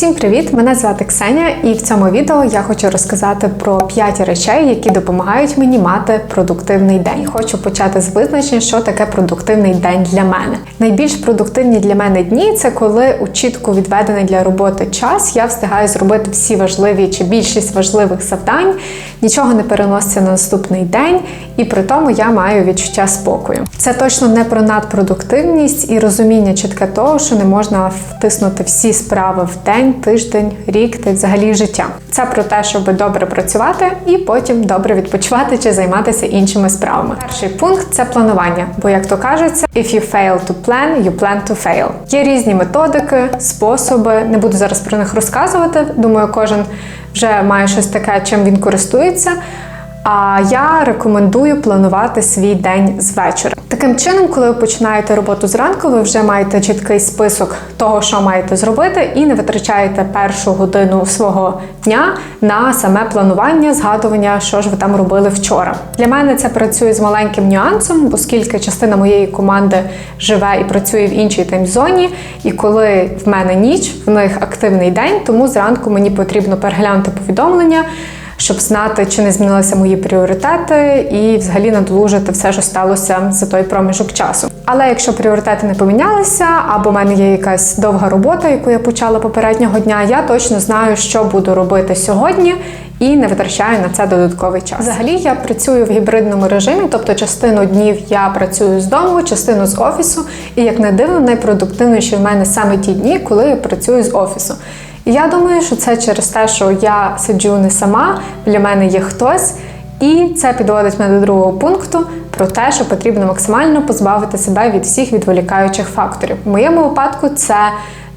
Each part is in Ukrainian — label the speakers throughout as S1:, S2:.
S1: Всім привіт! Мене звати Ксеня, і в цьому відео я хочу розказати про 5 речей, які допомагають мені мати продуктивний день. Хочу почати з визначення, що таке продуктивний день для мене. Найбільш продуктивні для мене дні це коли у чітко відведений для роботи час я встигаю зробити всі важливі чи більшість важливих завдань, нічого не переноситься на наступний день, і при тому я маю відчуття спокою. Це точно не про надпродуктивність і розуміння чітке того, що не можна втиснути всі справи в день, тиждень, рік та й взагалі життя. Це про те, щоб добре працювати і потім добре відпочивати чи займатися іншими справами. Перший пункт це планування. Бо, як то кажеться, if you fail to plan, you plan to fail. Є різні методики, способи. Не буду зараз про них розказувати. Думаю, кожен вже має щось таке, чим він користується. А я рекомендую планувати свій день з вечора. Таким чином, коли ви починаєте роботу зранку, ви вже маєте чіткий список того, що маєте зробити, і не витрачаєте першу годину свого дня на саме планування, згадування, що ж ви там робили вчора. Для мене це працює з маленьким нюансом, оскільки частина моєї команди живе і працює в іншій таймзоні. І коли в мене ніч, в них активний день, тому зранку мені потрібно переглянути повідомлення щоб знати, чи не змінилися мої пріоритети, і взагалі надолужити все, що сталося за той проміжок часу. Але якщо пріоритети не помінялися, або в мене є якась довга робота, яку я почала попереднього дня, я точно знаю, що буду робити сьогодні. І не витрачаю на це додатковий час. Взагалі я працюю в гібридному режимі, тобто частину днів я працюю з дому, частину з офісу. І як не дивно, найпродуктивніші в мене саме ті дні, коли я працюю з офісу. І я думаю, що це через те, що я сиджу не сама, для мене є хтось, і це підводить мене до другого пункту про те, що потрібно максимально позбавити себе від всіх відволікаючих факторів. В моєму випадку це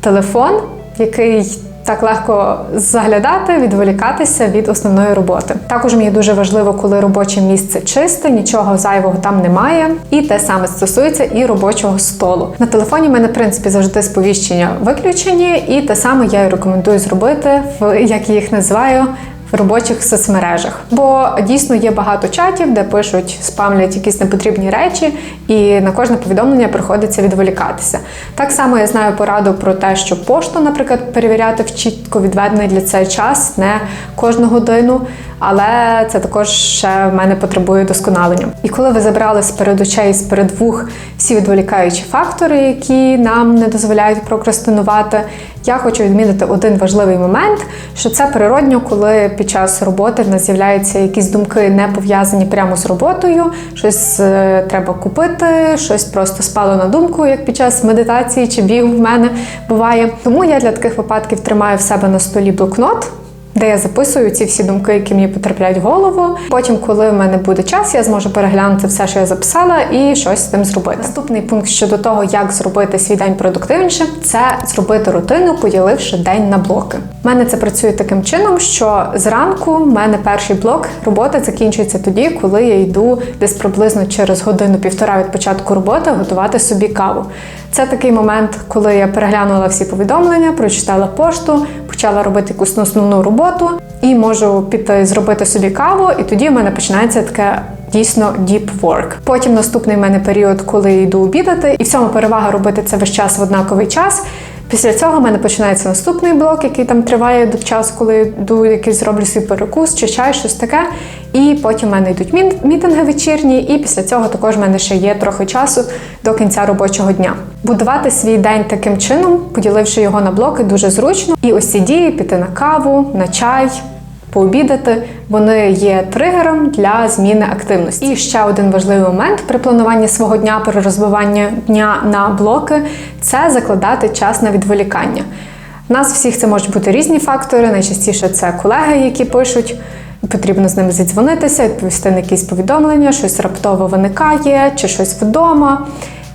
S1: телефон, який так легко заглядати, відволікатися від основної роботи. Також мені дуже важливо, коли робоче місце чисте, нічого зайвого там немає. І те саме стосується і робочого столу. На телефоні в мене, в принципі, завжди сповіщення виключені, і те саме я і рекомендую зробити в як я їх називаю робочих соцмережах. Бо дійсно є багато чатів, де пишуть, спамлять якісь непотрібні речі, і на кожне повідомлення приходиться відволікатися. Так само я знаю пораду про те, що пошту, наприклад, перевіряти в чітко відведений для цей час, не кожну годину. Але це також ще в мене потребує досконалення. І коли ви забрали з перед очей, з перед вух всі відволікаючі фактори, які нам не дозволяють прокрастинувати, я хочу відмітити один важливий момент, що це природньо, коли під час роботи в нас з'являються якісь думки, не пов'язані прямо з роботою, щось е, треба купити, щось просто спало на думку, як під час медитації чи бігу в мене буває. Тому я для таких випадків тримаю в себе на столі блокнот де я записую ці всі думки, які мені потрапляють в голову. Потім, коли в мене буде час, я зможу переглянути все, що я записала, і щось з тим зробити. Наступний пункт щодо того, як зробити свій день продуктивніше, це зробити рутину, поділивши день на блоки. У мене це працює таким чином, що зранку в мене перший блок роботи закінчується тоді, коли я йду десь приблизно через годину-півтора від початку роботи готувати собі каву. Це такий момент, коли я переглянула всі повідомлення, прочитала пошту, почала робити якусь основну роботу і можу піти зробити собі каву, і тоді в мене починається таке. Дійсно deep work. Потім наступний в мене період, коли йду обідати, і в цьому перевага робити це весь час в однаковий час. Після цього в мене починається наступний блок, який там триває до часу, коли йду якийсь зроблю свій перекус чи чай, щось таке. І потім в мене йдуть мітинги вечірні, і після цього також в мене ще є трохи часу до кінця робочого дня. Будувати свій день таким чином, поділивши його на блоки, дуже зручно. І ось ці дії піти на каву, на чай, пообідати, вони є тригером для зміни активності. І ще один важливий момент при плануванні свого дня, при розбиванні дня на блоки це закладати час на відволікання. У нас всіх це можуть бути різні фактори. Найчастіше це колеги, які пишуть. Потрібно з ними зідзвонитися, відповісти на якісь повідомлення, щось раптово виникає, чи щось вдома.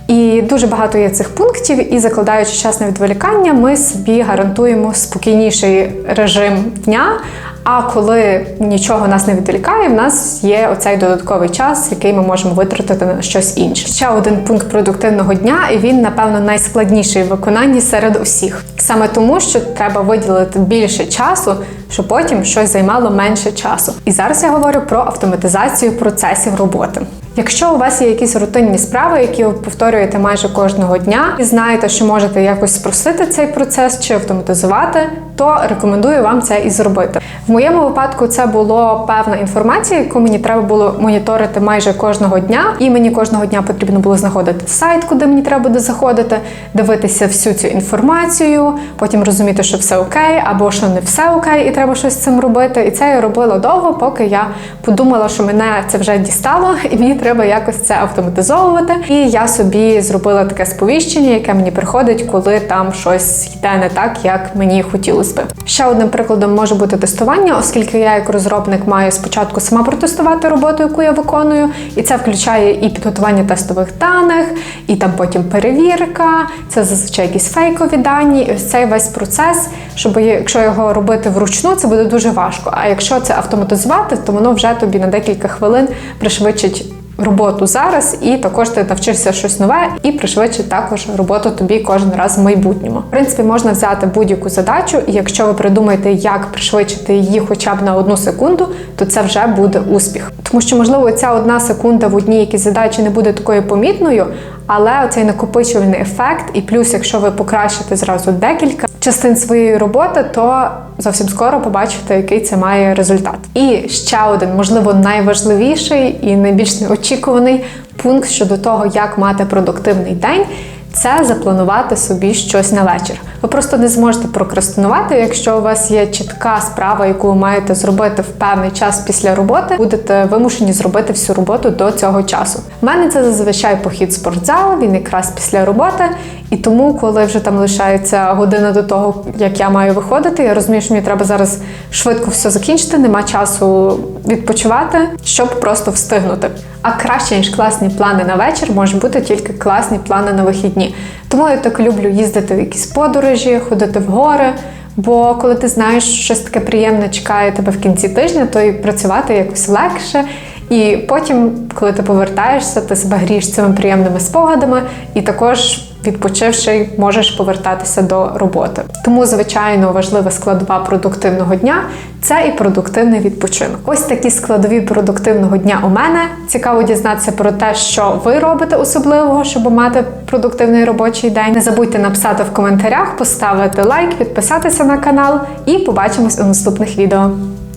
S1: І дуже багато є цих пунктів, і закладаючи час на відволікання, ми собі гарантуємо спокійніший режим дня. А коли нічого нас не відволікає, в нас є оцей додатковий час, який ми можемо витратити на щось інше. Ще один пункт продуктивного дня, і він, напевно, найскладніший в виконанні серед усіх. Саме тому, що треба виділити більше часу, щоб потім щось займало менше часу. І зараз я говорю про автоматизацію процесів роботи. Якщо у вас є якісь рутинні справи, які ви повторюєте майже кожного дня, і знаєте, що можете якось спростити цей процес чи автоматизувати, то рекомендую вам це і зробити. В моєму випадку це було певна інформація, яку мені треба було моніторити майже кожного дня, і мені кожного дня потрібно було знаходити сайт, куди мені треба буде заходити, дивитися всю цю інформацію, потім розуміти, що все окей, або що не все окей, і треба щось з цим робити. І це я робила довго, поки я подумала, що мене це вже дістало, і мені треба якось це автоматизовувати. І я собі зробила таке сповіщення, яке мені приходить, коли там щось йде не так, як мені хотілося би. Ще одним прикладом може бути тестування, оскільки я як розробник маю спочатку сама протестувати роботу, яку я виконую, і це включає і підготування тестових даних, і там потім перевірка. Це зазвичай якісь фейкові дані. І ось цей весь процес, щоб якщо його робити вручну, це буде дуже важко. А якщо це автоматизувати, то воно вже тобі на декілька хвилин пришвидшить роботу зараз, і також ти навчишся щось нове і пришвидшить також роботу тобі кожен раз в майбутньому. В принципі, можна взяти будь-яку задачу, і якщо ви придумаєте, як пришвидшити її хоча б на одну секунду, то це вже буде успіх. Тому що, можливо, ця одна секунда в одній якійсь задачі не буде такою помітною, але оцей накопичувальний ефект, і плюс, якщо ви покращите зразу декілька частин своєї роботи, то зовсім скоро побачите, який це має результат. І ще один, можливо, найважливіший і найбільш неочікуваний пункт щодо того, як мати продуктивний день. Це запланувати собі щось на вечір. Ви просто не зможете прокрастинувати, якщо у вас є чітка справа, яку ви маєте зробити в певний час після роботи, будете вимушені зробити всю роботу до цього часу. У мене це зазвичай похід в спортзал, він якраз після роботи. І тому, коли вже там лишається година до того, як я маю виходити, я розумію, що мені треба зараз швидко все закінчити, нема часу відпочивати, щоб просто встигнути. А краще ніж класні плани на вечір, можуть бути тільки класні плани на вихідні. Тому я так люблю їздити в якісь подорожі, ходити в гори. Бо коли ти знаєш, що щось таке приємне чекає тебе в кінці тижня, то і працювати якось легше. І потім, коли ти повертаєшся, ти себе грієш цими приємними спогадами, і також відпочивши, можеш повертатися до роботи. Тому, звичайно, важлива складова продуктивного дня це і продуктивний відпочинок. Ось такі складові продуктивного дня у мене. Цікаво дізнатися про те, що ви робите особливого, щоб мати продуктивний робочий день. Не забудьте написати в коментарях, поставити лайк, підписатися на канал і побачимось у наступних відео.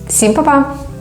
S1: Всім па-па!